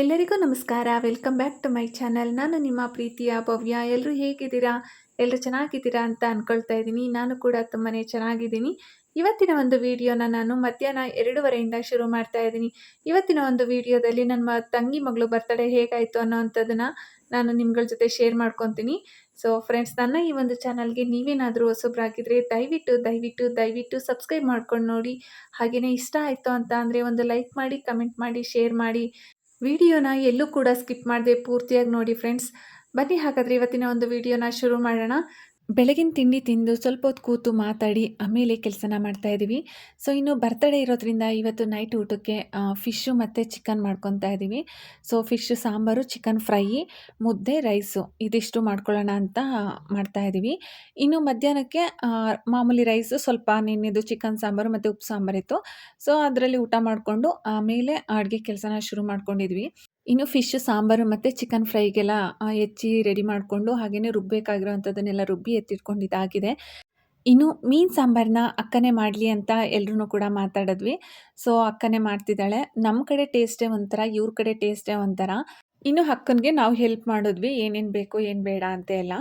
ಎಲ್ಲರಿಗೂ ನಮಸ್ಕಾರ. Welcome back to my channel ನಾನು ನಿಮ್ಮ ಪ್ರೀತಿಯ, ಭವ್ಯ ಎಲ್ಲರೂ ಹೇಗಿದ್ದೀರಾ? ಎಲ್ಲರೂ ಚೆನ್ನಾಗಿದ್ದೀರಾ ಅಂತ ಅಂದ್ಕೊಳ್ತಾ ಇದ್ದೀನಿ. ನಾನು ಕೂಡ ತುಂಬಾ ಚೆನ್ನಾಗಿದ್ದೀನಿ. ಇವತ್ತಿನ ಒಂದು ವಿಡಿಯೋನ ನಾನು ಮಧ್ಯಾಹ್ನ ಎರಡೂವರೆಯಿಂದ ಶುರು ಮಾಡ್ತಾ ಇದ್ದೀನಿ. ಇವತ್ತಿನ ಒಂದು ವಿಡಿಯೋದಲ್ಲಿ ನನ್ನ ತಂಗಿ ಮಗಳು ಬರ್ತಡೇ ಹೇಗಾಯಿತು ಅನ್ನೋವಂಥದ್ದನ್ನು ನಾನು ನಿಮ್ಗಳ ಜೊತೆ ಶೇರ್ ಮಾಡ್ಕೊತೀನಿ. ಸೊ ಫ್ರೆಂಡ್ಸ್ ನನ್ನ ಈ ಒಂದು ಚಾನಲ್ಗೆ ನೀವೇನಾದರೂ ಹೊಸಬ್ರಾಗಿದ್ದರೆ ದಯವಿಟ್ಟು ದಯವಿಟ್ಟು ದಯವಿಟ್ಟು ಸಬ್ಸ್ಕ್ರೈಬ್ ಮಾಡ್ಕೊಂಡು ನೋಡಿ. ಹಾಗೆಯೇ ಇಷ್ಟ ಆಯಿತು ಅಂತ ಅಂದರೆ ಒಂದು ಲೈಕ್ ಮಾಡಿ ಕಮೆಂಟ್ ಮಾಡಿ ಶೇರ್ ಮಾಡಿ. ವಿಡಿಯೋನ ಎಲ್ಲೂ ಕೂಡ ಸ್ಕಿಪ್ ಮಾಡದೆ ಪೂರ್ತಿಯಾಗಿ ನೋಡಿ ಫ್ರೆಂಡ್ಸ್ ಬನ್ನಿ ಹಾಗಾದರೆ ಇವತ್ತಿನ ಒಂದು ವಿಡಿಯೋನ ಶುರು ಮಾಡೋಣ. ಬೆಳಗಿನ ತಿಂಡಿ ತಿಂದು ಸ್ವಲ್ಪ ಹೊತ್ತು ಕೂತು ಮಾತಾಡಿ ಆಮೇಲೆ ಕೆಲಸನ ಮಾಡ್ತಾ ಇದ್ದೀವಿ. ಸೊ ಇನ್ನು ಬರ್ತಡೇ ಇರೋದ್ರಿಂದ ಇವತ್ತು ನೈಟ್ ಊಟಕ್ಕೆ ಫಿಶ್ಶು ಮತ್ತು ಚಿಕನ್ ಮಾಡ್ಕೊತಾ ಇದ್ದೀವಿ. So fish sambar chicken fry ಮುದ್ದೆ ರೈಸು ಇದಿಷ್ಟು ಮಾಡ್ಕೊಳ್ಳೋಣ ಅಂತ ಮಾಡ್ತಾ ಇದ್ದೀವಿ. ಇನ್ನು ಮಧ್ಯಾಹ್ನಕ್ಕೆ ಮಾಮೂಲಿ ರೈಸು ಸ್ವಲ್ಪ ನಿನ್ನೆದು ಚಿಕನ್ ಸಾಂಬಾರು ಮತ್ತು ಉಪ್ಪು ಸಾಂಬಾರಿತ್ತು. ಸೊ ಅದರಲ್ಲಿ ಊಟ ಮಾಡಿಕೊಂಡು ಆಮೇಲೆ ಅಡುಗೆ ಕೆಲಸನ ಶುರು ಮಾಡ್ಕೊಂಡಿದ್ವಿ. ಇನ್ನು ಫಿಶ್ ಸಾಂಬಾರು ಮತ್ತು ಚಿಕನ್ ಫ್ರೈಗೆಲ್ಲ ಹೆಚ್ಚಿ ರೆಡಿ ಮಾಡಿಕೊಂಡು ಹಾಗೆಯೇ ರುಬ್ಬೇಕಾಗಿರೋವಂಥದ್ದನ್ನೆಲ್ಲ ರುಬ್ಬಿ ಎತ್ತಿಟ್ಕೊಂಡಿದ್ದಾಗಿದೆ. ಇನ್ನು ಮೀನು ಸಾಂಬಾರನ್ನ ಅಕ್ಕನೇ ಮಾಡಲಿ ಅಂತ ಎಲ್ಲರೂ ಕೂಡ ಮಾತಾಡಿದ್ವಿ. ಸೊ ಅಕ್ಕನೇ ಮಾಡ್ತಿದ್ದಾಳೆ. ನಮ್ಮ ಕಡೆ ಟೇಸ್ಟೇ ಒಂಥರ, ಇವ್ರ ಕಡೆ ಟೇಸ್ಟೇ ಒಂಥರ. ಇನ್ನು ಅಕ್ಕನಿಗೆ ನಾವು ಹೆಲ್ಪ್ ಮಾಡಿದ್ವಿ, ಏನೇನು ಬೇಕು ಏನು ಬೇಡ ಅಂತ ಎಲ್ಲ.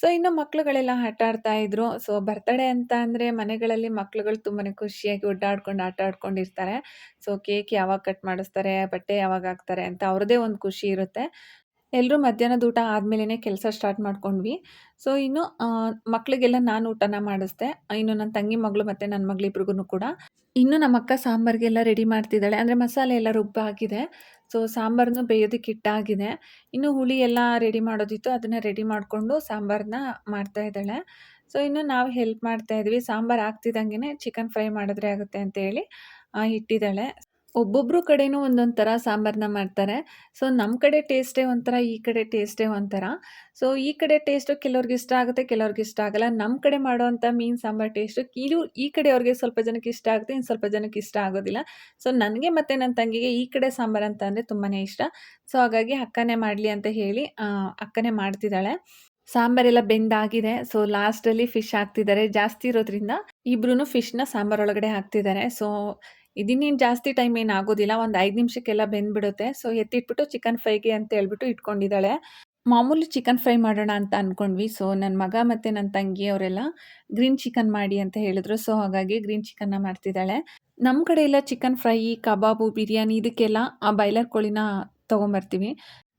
ಸೊ ಇನ್ನು ಮಕ್ಕಳುಗಳೆಲ್ಲ ಆಟ ಆಡ್ತಾ ಇದ್ರು. ಸೊ ಬರ್ತಡೇ ಅಂತ ಅಂದರೆ ಮನೆಗಳಲ್ಲಿ ಮಕ್ಕಳುಗಳು ತುಂಬಾ ಖುಷಿಯಾಗಿ ಒಡ್ಡಾಡ್ಕೊಂಡು ಆಟ ಆಡ್ಕೊಂಡಿರ್ತಾರೆ. ಸೊ ಕೇಕ್ ಯಾವಾಗ ಕಟ್ ಮಾಡಿಸ್ತಾರೆ, ಬಟ್ಟೆ ಯಾವಾಗ ಹಾಕ್ತಾರೆ ಅಂತ ಅವ್ರದ್ದೇ ಒಂದು ಖುಷಿ ಇರುತ್ತೆ. ಎಲ್ಲರೂ ಮಧ್ಯಾಹ್ನದ ಊಟ ಆದಮೇಲೆ ಕೆಲಸ ಸ್ಟಾರ್ಟ್ ಮಾಡ್ಕೊಂಡ್ವಿ. ಸೊ ಇನ್ನು ಮಕ್ಕಳಿಗೆಲ್ಲ ನಾನು ಊಟನ ಮಾಡಿಸ್ದೆ. ಇನ್ನು ನನ್ನ ತಂಗಿ ಮಗಳು ಮತ್ತು ನನ್ನ ಮಗಳಿಬ್ರಿಗೂ ಕೂಡ. ಇನ್ನು ನಮ್ಮ ಅಕ್ಕ ಸಾಂಬಾರಿಗೆಲ್ಲ ರೆಡಿ ಮಾಡ್ತಿದ್ದಾಳೆ. ಅಂದರೆ ಮಸಾಲೆ ಎಲ್ಲ ರುಬ್ಬಾಗಿದೆ. ಸೊ ಸಾಂಬಾರನ್ನು ಬೇಯೋದಕ್ಕೆ ಇಟ್ಟಾಗಿದೆ ಇನ್ನು ಹುಳಿ ಎಲ್ಲ ರೆಡಿ ಮಾಡೋದಿತ್ತು ಅದನ್ನು ರೆಡಿ ಮಾಡಿಕೊಂಡು ಸಾಂಬಾರನ್ನ ಮಾಡ್ತಾ ಇದ್ದಾಳೆ. ಸೊ ಇನ್ನು ನಾವು ಹೆಲ್ಪ್ ಮಾಡ್ತಾ ಇದ್ವಿ. ಸಾಂಬಾರು ಆಗ್ತಿದ್ದಂಗೆ ಚಿಕನ್ ಫ್ರೈ ಮಾಡಿದ್ರೆ ಆಗುತ್ತೆ ಅಂತ ಹೇಳಿ ಆ, ಇಟ್ಟಿದ್ದಾಳೆ ಒಬ್ಬೊಬ್ರು ಕಡೆನೂ ಒಂದೊಂದು ಥರ ಸಾಂಬಾರನ್ನ ಮಾಡ್ತಾರೆ. ಸೊ ನಮ್ಮ ಕಡೆ ಟೇಸ್ಟೇ ಒಂಥರ, ಈ ಕಡೆ ಟೇಸ್ಟೇ ಒಂಥರ. ಸೊ ಈ ಕಡೆ ಟೇಸ್ಟು ಕೆಲವ್ರಿಗೆ ಇಷ್ಟ ಆಗುತ್ತೆ, ಕೆಲವ್ರಿಗೆ ಇಷ್ಟ ಆಗಲ್ಲ. ನಮ್ಮ ಕಡೆ ಮಾಡುವಂಥ ಮೀನು ಸಾಂಬಾರು ಟೇಸ್ಟು ಇದು ಈ ಕಡೆಯವ್ರಿಗೆ ಸ್ವಲ್ಪ ಜನಕ್ಕೆ ಇಷ್ಟ ಆಗುತ್ತೆ, ಇನ್ನು ಸ್ವಲ್ಪ ಜನಕ್ಕೆ ಇಷ್ಟ ಆಗೋದಿಲ್ಲ. ಸೊ ನನಗೆ ಮತ್ತು ನನ್ನ ತಂಗಿಗೆ ಈ ಕಡೆ ಸಾಂಬಾರು ಅಂತ ಅಂದರೆ ತುಂಬಾ ಇಷ್ಟ. ಸೊ ಹಾಗಾಗಿ ಅಕ್ಕನೇ ಮಾಡಲಿ ಅಂತ ಹೇಳಿ ಅಕ್ಕನೇ ಮಾಡ್ತಿದ್ದಾಳೆ. ಸಾಂಬಾರೆಲ್ಲ ಬೆಂದಾಗಿದೆ. ಸೊ ಲಾಸ್ಟಲ್ಲಿ ಫಿಶ್ ಹಾಕ್ತಿದ್ದಾರೆ. ಜಾಸ್ತಿ ಇರೋದ್ರಿಂದ ಇಬ್ರು ಫಿಶ್ನ ಸಾಂಬಾರೊಳಗಡೆ ಹಾಕ್ತಿದ್ದಾರೆ. ಸೊ ಇದನ್ನೇನು ಜಾಸ್ತಿ ಟೈಮ್ ಏನು ಆಗೋದಿಲ್ಲ, ಒಂದು ಐದು ನಿಮಿಷಕ್ಕೆಲ್ಲ ಬೆಂದ್ಬಿಡುತ್ತೆ. ಸೊ ಎತ್ತಿಟ್ಬಿಟ್ಟು ಚಿಕನ್ ಫ್ರೈಗೆ ಅಂತ ಹೇಳ್ಬಿಟ್ಟು ಇಟ್ಕೊಂಡಿದ್ದಾಳೆ. ಮಾಮೂಲಿ ಚಿಕನ್ ಫ್ರೈ ಮಾಡೋಣ ಅಂತ ಅಂದ್ಕೊಂಡ್ವಿ ಸೊ ನನ್ನ ಮಗ ಮತ್ತು ನನ್ನ ತಂಗಿ ಅವರೆಲ್ಲ ಗ್ರೀನ್ ಚಿಕನ್ ಮಾಡಿ ಅಂತ ಹೇಳಿದ್ರು. ಸೊ ಹಾಗಾಗಿ ಗ್ರೀನ್ ಚಿಕನ್ನ ಮಾಡ್ತಿದ್ದಾಳೆ. ನಮ್ಮ ಕಡೆ ಎಲ್ಲ ಚಿಕನ್ ಫ್ರೈ ಕಬಾಬು, ಬಿರಿಯಾನಿ ಇದಕ್ಕೆಲ್ಲ ಆ ಬಾಯ್ಲರ್ ಕೋಳಿನ ತೊಗೊಂಬರ್ತೀವಿ.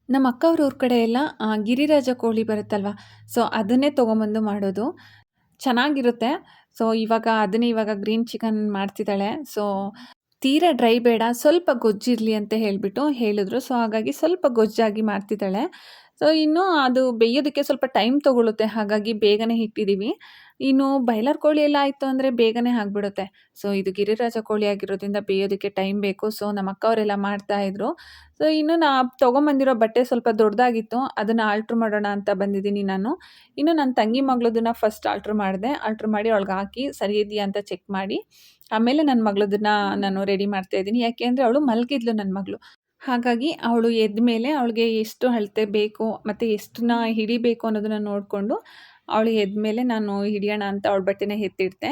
ನಮ್ಮ ಅಕ್ಕ ಅವ್ರ ಊರ ಕಡೆ ಎಲ್ಲ ಗಿರಿರಾಜ ಕೋಳಿ ಬರುತ್ತಲ್ವ? ಸೊ ಅದನ್ನೇ ತೊಗೊಂಬಂದು ಮಾಡೋದು. ಚೆನ್ನಾಗಿರುತ್ತೆ. ಸೊ ಇವಾಗ ಅದನ್ನೇ ಇವಾಗ ಗ್ರೀನ್ ಚಿಕನ್ ಮಾಡ್ತಿದ್ದಾಳೆ. ಸೊ ತೀರಾ ಡ್ರೈ ಬೇಡ, ಸ್ವಲ್ಪ ಗೊಜ್ಜಿರಲಿ ಅಂತ ಹೇಳಿಬಿಟ್ಟು ಹೇಳಿದ್ರು. ಸೊ ಹಾಗಾಗಿ ಸ್ವಲ್ಪ ಗೊಜ್ಜಾಗಿ ಮಾಡ್ತಿದ್ದಾಳೆ. ಸೊ ಇನ್ನು ಅದು ಬೇಯೋದಕ್ಕೆ ಸ್ವಲ್ಪ ಟೈಮ್ ತೊಗೊಳುತ್ತೆ. ಹಾಗಾಗಿ ಬೇಗನೆ ಇಟ್ಟಿದ್ದೀವಿ. ಇನ್ನು ಬಾಯ್ಲರ್ ಕೋಳಿ ಎಲ್ಲ ಆಯಿತು ಅಂದರೆ ಬೇಗನೆ ಆಗಿಬಿಡುತ್ತೆ. ಸೊ ಇದು ಗಿರಿರಾಜ ಕೋಳಿ ಆಗಿರೋದ್ರಿಂದ ಬೇಯೋದಕ್ಕೆ ಟೈಮ್ ಬೇಕು. ಸೊ ನಮ್ಮ ಅಕ್ಕ ಅವರೆಲ್ಲ ಮಾಡ್ತಾಯಿದ್ರು ಸೊ ಇನ್ನು ನಾ ತೊಗೊಂಬಂದಿರೋ ಬಟ್ಟೆ ಸ್ವಲ್ಪ ದೊಡ್ಡದಾಗಿತ್ತು ಅದನ್ನು ಆಲ್ಟ್ರ್ ಮಾಡೋಣ ಅಂತ ಬಂದಿದ್ದೀನಿ ನಾನು. ಇನ್ನು ನನ್ನ ತಂಗಿ ಮಗಳದನ್ನ ಫಸ್ಟ್ ಆಲ್ಟ್ರ್ ಮಾಡಿದೆ. ಆಲ್ಟ್ರ್ ಮಾಡಿ ಅವಳಿಗೆ ಹಾಕಿ, ಸರಿ ಇದೆಯಾ? ಅಂತ ಚೆಕ್ ಮಾಡಿ. ಆಮೇಲೆ ನನ್ನ ಮಗಳದನ್ನ ನಾನು ರೆಡಿ ಮಾಡ್ತಾ ಇದ್ದೀನಿ. ಯಾಕೆ ಅಂದರೆ ಅವಳು ಮಲಗಿದ್ಲು ನನ್ನ ಮಗಳು. ಹಾಗಾಗಿ ಅವಳು ಎದ್ದ ಮೇಲೆ ಅವಳಿಗೆ ಎಷ್ಟು ಅಳತೆ ಬೇಕು, ಮತ್ತು ಎಷ್ಟನ್ನ ಹಿಡಿಬೇಕು ಅನ್ನೋದನ್ನು ನೋಡಿಕೊಂಡು ಅವಳು ಎದ್ದ ಮೇಲೆ ನಾನು ಹಿಡಿಯೋಣ ಅಂತ ಅವಳ ಬಟ್ಟೆನ ಎತ್ತಿಡ್ತೆ.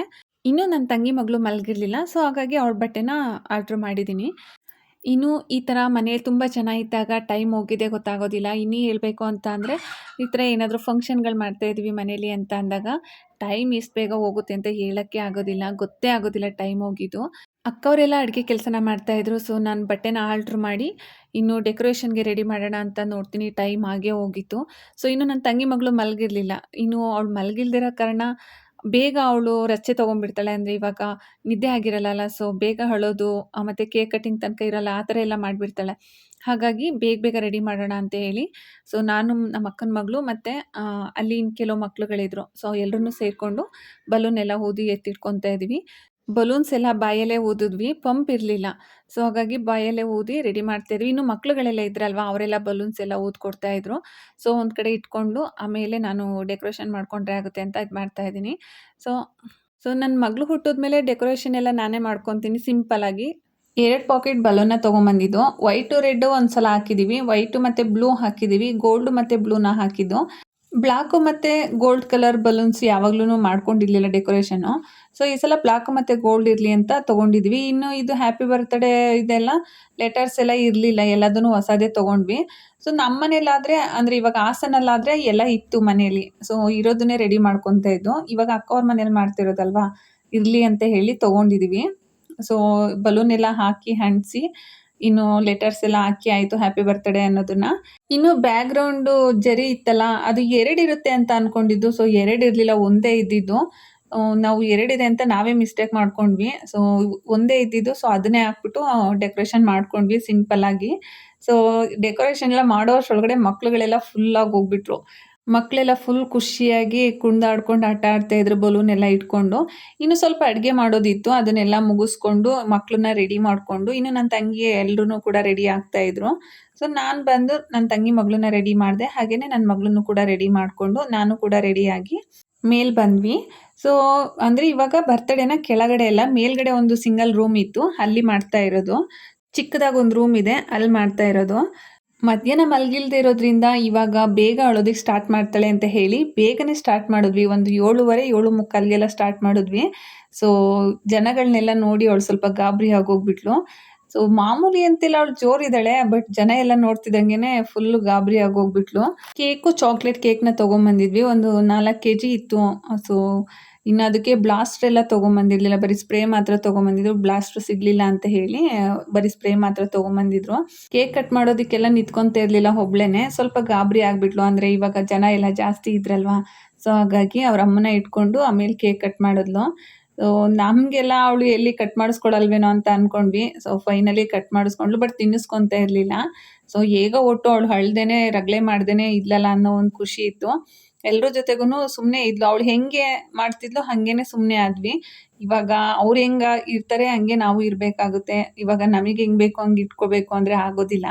ಇನ್ನು ನನ್ನ ತಂಗಿ ಮಗಳು ಮಲಗಿರಲಿಲ್ಲ ಸೊ ಹಾಗಾಗಿ ಅವಳ ಬಟ್ಟೆನ ಆರ್ಡ್ರ್ ಮಾಡಿದ್ದೀನಿ ಇನ್ನು ಈ ಥರ ಮನೇಲಿ ತುಂಬ ಚೆನ್ನಾಗಿದ್ದಾಗ ಟೈಮ್ ಹೋಗಿದೆ, ಗೊತ್ತಾಗೋದಿಲ್ಲ. ಇನ್ನೂ ಹೇಳಬೇಕು ಅಂತ ಅಂದರೆ, ಈ ಥರ ಏನಾದರೂ ಫಂಕ್ಷನ್ಗಳು ಮಾಡ್ತಾ ಇದ್ವಿ ಮನೇಲಿ ಅಂತ ಅಂದಾಗ ಟೈಮ್ ಎಷ್ಟು ಬೇಗ ಹೋಗುತ್ತೆ ಅಂತ ಹೇಳೋಕ್ಕೆ ಆಗೋದಿಲ್ಲ, ಗೊತ್ತೇ ಆಗೋದಿಲ್ಲ ಟೈಮ್ ಹೋಗಿದ್ದು. ಅಕ್ಕವರೆಲ್ಲ ಅಡುಗೆ ಕೆಲಸನ ಮಾಡ್ತಾಯಿದ್ರು, ಸೊ ನಾನು ಬಟ್ಟೆನ ಆಲ್ಟ್ರ್ ಮಾಡಿ ಇನ್ನು ಡೆಕೋರೇಷನ್ಗೆ ರೆಡಿ ಮಾಡೋಣ ಅಂತ ನೋಡ್ತೀನಿ ಟೈಮ್ ಆಗೇ ಹೋಗಿತ್ತು. ಸೊ ಇನ್ನು ನನ್ನ ತಂಗಿ ಮಗಳು ಮಲಗಿರಲಿಲ್ಲ. ಇನ್ನು ಅವಳು ಮಲಗಿಲ್ದಿರೋ ಕಾರಣ ಬೇಗ ಅವಳು ರಚೆ ತೊಗೊಂಡ್ಬಿಡ್ತಾಳೆ ಅಂದರೆ ಇವಾಗ ನಿದ್ದೆ ಆಗಿರಲ್ಲ ಸೊ ಬೇಗ ಹಳೋದು ಮತ್ತು ಕೇಕ್ ಕಟ್ಟಿಂಗ್ ತನಕ ಇರಲ್ಲ, ಆ ಥರ ಎಲ್ಲ ಮಾಡಿಬಿಡ್ತಾಳೆ. ಹಾಗಾಗಿ ಬೇಗ ಬೇಗ ರೆಡಿ ಮಾಡೋಣ ಅಂತ ಹೇಳಿ, ಸೊ ನಾನು ನಮ್ಮ ಅಕ್ಕನ ಮಗಳು ಮತ್ತು ಅಲ್ಲಿ ಇನ್ನು ಕೆಲವು ಮಕ್ಕಳುಗಳಿದ್ರು ಸೊ ಎಲ್ಲರೂ ಸೇರಿಕೊಂಡು ಬಲೂನ್ ಎಲ್ಲ ಊದಿ ಎತ್ತಿಟ್ಕೊತಾ ಇದ್ವಿ. ಬಲೂನ್ಸ್ ಎಲ್ಲ ಬಾಯಲ್ಲೇ ಊದಿದ್ವಿ ಪಂಪ್ ಇರಲಿಲ್ಲ. ಸೊ ಹಾಗಾಗಿ ಬಾಯಲ್ಲೇ ಊದಿ ರೆಡಿ ಮಾಡ್ತಾಯಿದ್ವಿ ಇನ್ನು ಮಕ್ಳುಗಳೆಲ್ಲ ಇದ್ರಲ್ವ, ಅವರೆಲ್ಲ ಬಲೂನ್ಸ್ ಎಲ್ಲ ಊದ್ಕೊಡ್ತಾ ಇದ್ರು. ಸೊ ಒಂದು ಕಡೆ ಇಟ್ಕೊಂಡು ಆಮೇಲೆ ನಾನು ಡೆಕೋರೇಷನ್ ಮಾಡ್ಕೊಂಡ್ರೆ ಆಗುತ್ತೆ ಅಂತ ಇದು ಮಾಡ್ತಾ ಇದ್ದೀನಿ. ಸೊ ಸೊ ನನ್ನ ಮಗಳು ಹುಟ್ಟಿದ್ಮೇಲೆ ಡೆಕೋರೇಷನ್ ಎಲ್ಲ ನಾನೇ ಮಾಡ್ಕೊತೀನಿ ಸಿಂಪಲಾಗಿ ಎರಡು ಪಾಕೆಟ್ ಬಲೂನ್ನ ತೊಗೊಂಬಂದಿದ್ದು. ವೈಟು ರೆಡ್ಡು ಒಂದು ಸಲ ಹಾಕಿದ್ದೀವಿ ವೈಟು ಮತ್ತು ಬ್ಲೂ ಹಾಕಿದ್ದೀವಿ ಗೋಲ್ಡು ಮತ್ತು ಬ್ಲೂನ ಹಾಕಿದ್ದು. ಬ್ಲ್ಯಾಕು ಮತ್ತು ಗೋಲ್ಡ್ ಕಲರ್ ಬಲೂನ್ಸ್ ಯಾವಾಗ್ಲೂ ಮಾಡ್ಕೊಂಡಿರಲಿಲ್ಲ ಡೆಕೋರೇಷನು ಸೊ ಈ ಸಲ ಬ್ಲಾಕ್ ಮತ್ತು ಗೋಲ್ಡ್ ಇರಲಿ ಅಂತ ತೊಗೊಂಡಿದ್ವಿ. ಇನ್ನು ಇದು ಹ್ಯಾಪಿ ಬರ್ತ್ಡೇ ಇದೆಲ್ಲ ಲೆಟರ್ಸ್ ಎಲ್ಲ ಇರಲಿಲ್ಲ. ಎಲ್ಲದನ್ನು ಹೊಸದೇ ತೊಗೊಂಡ್ವಿ. ಸೊ ನಮ್ಮ ಮನೇಲಾದರೆ, ಅಂದರೆ ಇವಾಗ ಹಾಸನಲ್ಲಾದರೆ ಎಲ್ಲ ಇತ್ತು ಮನೇಲಿ. ಸೊ ಇರೋದನ್ನೇ ರೆಡಿ ಮಾಡ್ಕೊತಾ ಇದ್ದು. ಇವಾಗ ಅಕ್ಕವ್ರ ಮನೇಲಿ ಮಾಡ್ತಿರೋದಲ್ವಾ? ಇರಲಿ ಅಂತ ಹೇಳಿ ತೊಗೊಂಡಿದ್ವಿ. ಸೊ ಬಲೂನ್ ಎಲ್ಲ ಹಾಕಿ ಅಂಟಿಸಿ ಇನ್ನು ಲೆಟರ್ಸ್ ಎಲ್ಲ ಹಾಕಿ ಆಯಿತು ಹ್ಯಾಪಿ ಬರ್ತ್ಡೇ ಅನ್ನೋದನ್ನ. ಇನ್ನು ಬ್ಯಾಕ್ ಗ್ರೌಂಡು ಜರಿ ಇತ್ತಲ್ಲ, ಅದು ಎರಡಿರುತ್ತೆ ಅಂತ ಅನ್ಕೊಂಡಿದ್ದು ಸೊ ಎರಡು ಇರಲಿಲ್ಲ, ಒಂದೇ ಇದ್ದಿದ್ದು. ನಾವು ಎರಡಿದೆ ಅಂತ ನಾವೇ ಮಿಸ್ಟೇಕ್ ಮಾಡ್ಕೊಂಡ್ವಿ. ಸೊ ಒಂದೇ ಇದ್ದಿದ್ದು ಸೊ ಅದನ್ನೇ ಹಾಕ್ಬಿಟ್ಟು ಡೆಕೋರೇಷನ್ ಮಾಡ್ಕೊಂಡ್ವಿ ಸಿಂಪಲ್ ಆಗಿ. ಸೊ ಡೆಕೋರೇಷನ್ ಎಲ್ಲ ಮಾಡೋ ಅಷ್ಟ್ರೊಳಗಡೆ ಮಕ್ಳುಗಳೆಲ್ಲ ಫುಲ್ಲಾಗಿ ಹೋಗ್ಬಿಟ್ರು. ಮಕ್ಕಳೆಲ್ಲ ಫುಲ್ ಖುಷಿಯಾಗಿ ಕುಣಿದಾಡ್ಕೊಂಡು ಆಟ ಆಡ್ತಾ ಇದ್ರು ಬಲೂನ್ ಎಲ್ಲ ಇಟ್ಕೊಂಡು. ಇನ್ನು ಸ್ವಲ್ಪ ಅಡುಗೆ ಮಾಡೋದಿತ್ತು, ಅದನ್ನೆಲ್ಲ ಮುಗಿಸ್ಕೊಂಡು ಮಕ್ಕಳನ್ನ ರೆಡಿ ಮಾಡಿಕೊಂಡು. ಇನ್ನು ನನ್ನ ತಂಗಿ ಎಲ್ಲರೂ ಕೂಡ ರೆಡಿ ಆಗ್ತಾ ಇದ್ರು. ಸೊ ನಾನು ಬಂದು ನನ್ನ ತಂಗಿ ಮಗಳನ್ನ ರೆಡಿ ಮಾಡಿದೆ. ಹಾಗೆಯೇ ನನ್ನ ಮಗಳನ್ನು ಕೂಡ ರೆಡಿ ಮಾಡಿಕೊಂಡು ನಾನು ಕೂಡ ರೆಡಿಯಾಗಿ ಮೇಲ್ ಬಂದ್ವಿ. ಸೊ ಅಂದರೆ ಇವಾಗ ಬರ್ತಡೇನ ಕೆಳಗಡೆ ಎಲ್ಲ ಮೇಲ್ಗಡೆ ಒಂದು ಸಿಂಗಲ್ ರೂಮ್ ಇತ್ತು. ಅಲ್ಲಿ ಮಾಡ್ತಾ ಇರೋದು. ಚಿಕ್ಕದಾಗಿ ಒಂದು ರೂಮ್ ಇದೆ, ಅಲ್ಲಿ ಮಾಡ್ತಾ ಇರೋದು. ಮಧ್ಯಾಹ್ನ ಮಲಗಿಲ್ದೇ ಇರೋದ್ರಿಂದ ಇವಾಗ ಬೇಗ ಅಳೋದಕ್ಕೆ ಸ್ಟಾರ್ಟ್ ಮಾಡ್ತಾಳೆ ಅಂತ ಹೇಳಿ ಬೇಗನೆ ಸ್ಟಾರ್ಟ್ ಮಾಡಿದ್ವಿ. ಒಂದು ಏಳುವರೆ, ಏಳು ಮುಕ್ಕಾಲಿಗೆಲ್ಲ ಸ್ಟಾರ್ಟ್ ಮಾಡಿದ್ವಿ. ಸೊ ಜನಗಳನ್ನೆಲ್ಲ ನೋಡಿ ಅವಳು ಸ್ವಲ್ಪ ಗಾಬರಿ ಆಗೋಗ್ಬಿಟ್ಲು. ಸೊ ಮಾಮೂಲಿ ಅಂತಿಲ್ಲ, ಅವಳು ಜೋರಿದ್ದಾಳೆ ಬಟ್ ಜನ ಎಲ್ಲ ನೋಡ್ತಿದ್ದಂಗೆನೆ ಫುಲ್ ಗಾಬರಿ ಆಗೋಗ್ಬಿಟ್ಲು. Cake chocolate ಕೇಕ್ನ ತೊಗೊಂಬಂದಿದ್ವಿ. ಒಂದು ನಾಲ್ಕು ಕೆ ಜಿ ಇತ್ತು. ಸೊ ಇನ್ನು ಅದಕ್ಕೆ ಬ್ಲಾಸ್ಟ್ ಎಲ್ಲ ತೊಗೊಂಬಂದಿರಲಿಲ್ಲ. ಬರೀ ಸ್ಪ್ರೇ ಮಾತ್ರ ತೊಗೊಂಬಂದಿದ್ರು. ಬ್ಲಾಸ್ಟ್ ಸಿಗ್ಲಿಲ್ಲ ಅಂತ ಹೇಳಿ, ಬರೀ ಸ್ಪ್ರೇ ಮಾತ್ರ ತೊಗೊಂಬಂದಿದ್ರು. ಕೇಕ್ ಕಟ್ ಮಾಡೋದಕ್ಕೆಲ್ಲ ನಿಂತ್ಕೊಂತ ಇರಲಿಲ್ಲ ಒಬ್ಳೇನೆ. ಸ್ವಲ್ಪ ಗಾಬರಿ ಆಗ್ಬಿಟ್ಲು. ಅಂದರೆ ಇವಾಗ ಜನ ಎಲ್ಲ ಜಾಸ್ತಿ ಇದ್ರಲ್ವಾ? ಸೊ ಹಾಗಾಗಿ ಅವ್ರ ಅಮ್ಮನ ಇಟ್ಕೊಂಡು ಆಮೇಲೆ ಕೇಕ್ ಕಟ್ ಮಾಡಿದ್ಲು. ಸೊ ನಮಗೆಲ್ಲ ಅವಳು ಎಲ್ಲಿ ಕಟ್ ಮಾಡಿಸ್ಕೊಳಲ್ವೇನೋ ಅಂತ ಅನ್ಕೊಂಡ್ವಿ. ಸೊ ಫೈನಲಿ ಕಟ್ ಮಾಡಿಸ್ಕೊಂಡ್ಲು ಬಟ್ ತಿನ್ನಿಸ್ಕೊತ ಇರಲಿಲ್ಲ. ಸೊ ಹೇಗೋ ಒಟ್ಟು ಅವಳು ಹಳ್ದೇನೆ ರಗಳೆ ಮಾಡ್ದೇನೆ ಇದ್ಲಲ್ಲ ಅನ್ನೋ ಒಂದು ಖುಷಿ ಇತ್ತು. ಎಲ್ಲರ ಜೊತೆಗೂ ಸುಮ್ಮನೆ ಇದ್ಲು. ಅವಳು ಹೆಂಗೆ ಮಾಡ್ತಿದ್ಲು ಹಾಗೇನೆ ಸುಮ್ಮನೆ ಆದ್ವಿ. ಇವಾಗ ಅವ್ರು ಹೆಂಗ ಇರ್ತಾರೆ ಹಂಗೆ ನಾವು ಇರಬೇಕಾಗುತ್ತೆ. ಇವಾಗ ನಮಗೆ ಹೆಂಗ್ ಬೇಕು ಹಂಗೆ ಇಟ್ಕೋಬೇಕು ಅಂದರೆ ಆಗೋದಿಲ್ಲ.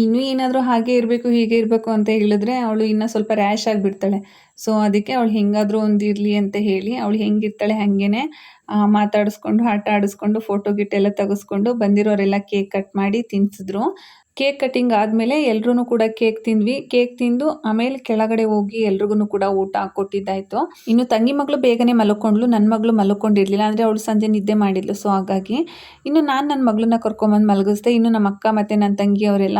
ಇನ್ನೂ ಏನಾದರೂ ಹಾಗೆ ಇರಬೇಕು, ಹೀಗೆ ಇರಬೇಕು ಅಂತ ಹೇಳಿದ್ರೆ ಅವಳು ಇನ್ನೂ ಸ್ವಲ್ಪ ರ್ಯಾಶ್ ಆಗಿಬಿಡ್ತಾಳೆ ಸೊ ಅದಕ್ಕೆ ಅವಳು ಹೆಂಗಾದರೂ ಒಂದು ಇರಲಿ ಅಂತ ಹೇಳಿ ಅವಳು ಹೆಂಗಿರ್ತಾಳೆ ಹಾಗೇನೆ ಮಾತಾಡಿಸ್ಕೊಂಡು, ಆಟ ಆಡಿಸ್ಕೊಂಡು ಫೋಟೋ ಗಿಟ್ ಎಲ್ಲ ತೆಗೆಸ್ಕೊಂಡು ಬಂದಿರೋರೆಲ್ಲ ಕೇಕ್ ಕಟ್ ಮಾಡಿ ತಿನ್ಸಿದ್ರು. ಕೇಕ್ ಕಟ್ಟಿಂಗ್ ಆದಮೇಲೆ ಎಲ್ರೂ ಕೂಡ ಕೇಕ್ ತಿಂದ್ವಿ. ಕೇಕ್ ತಿಂದು ಆಮೇಲೆ ಕೆಳಗಡೆ ಹೋಗಿ ಎಲ್ರಿಗೂ ಕೂಡ ಊಟ ಹಾಕ್ಕೊಟ್ಟಿದ್ದಾಯಿತು ಇನ್ನು ತಂಗಿ ಮಗಳು ಬೇಗನೆ ಮಲ್ಕೊಂಡ್ಲು ನನ್ನ ಮಗಳು ಮಲ್ಕೊಂಡಿರ್ಲಿಲ್ಲ, ಅಂದರೆ ಅವಳು ಸಂಜೆ ನಿದ್ದೆ ಮಾಡಿದ್ಲು ಸೊ ಹಾಗಾಗಿ. ಇನ್ನು ನಾನು ನನ್ನ ಮಗಳನ್ನ ಕರ್ಕೊಂಬಂದು ಮಲಗಿಸ್ದೆ, ಇನ್ನು ನಮ್ಮ ಅಕ್ಕ ಮತ್ತು ನನ್ನ ತಂಗಿಯವರೆಲ್ಲ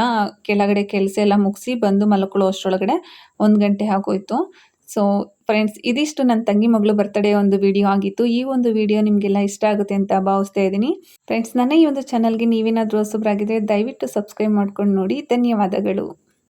ಕೆಳಗಡೆ ಕೆಲಸ ಎಲ್ಲ ಮುಗಿಸಿ ಬಂದು ಮಲ್ಕೊಳ್ಳೋ ಅಷ್ಟರೊಳಗಡೆ ಒಂದು ಗಂಟೆ ಆಗೋಯ್ತು. ಸೊ ಫ್ರೆಂಡ್ಸ್ ಇದಿಷ್ಟು ನನ್ನ ತಂಗಿ ಮಗಳು ಬರ್ತಡೇ ಒಂದು ವಿಡಿಯೋ ಆಗಿತ್ತು. ಈ ಒಂದು ವಿಡಿಯೋ ನಿಮಗೆಲ್ಲ ಇಷ್ಟ ಆಗುತ್ತೆ ಅಂತ ಭಾವಿಸ್ತಾ ಇದ್ದೀನಿ. ಫ್ರೆಂಡ್ಸ್ ನನ್ನ ಈ ಒಂದು ಚಾನಲ್ಗೆ ನೀವೇನಾದರೂ ಹೊಸಬ್ರಾಗಿದ್ದರೆ ದಯವಿಟ್ಟು ಸಬ್ಸ್ಕ್ರೈಬ್ ಮಾಡ್ಕೊಂಡು ನೋಡಿ. ಧನ್ಯವಾದಗಳು.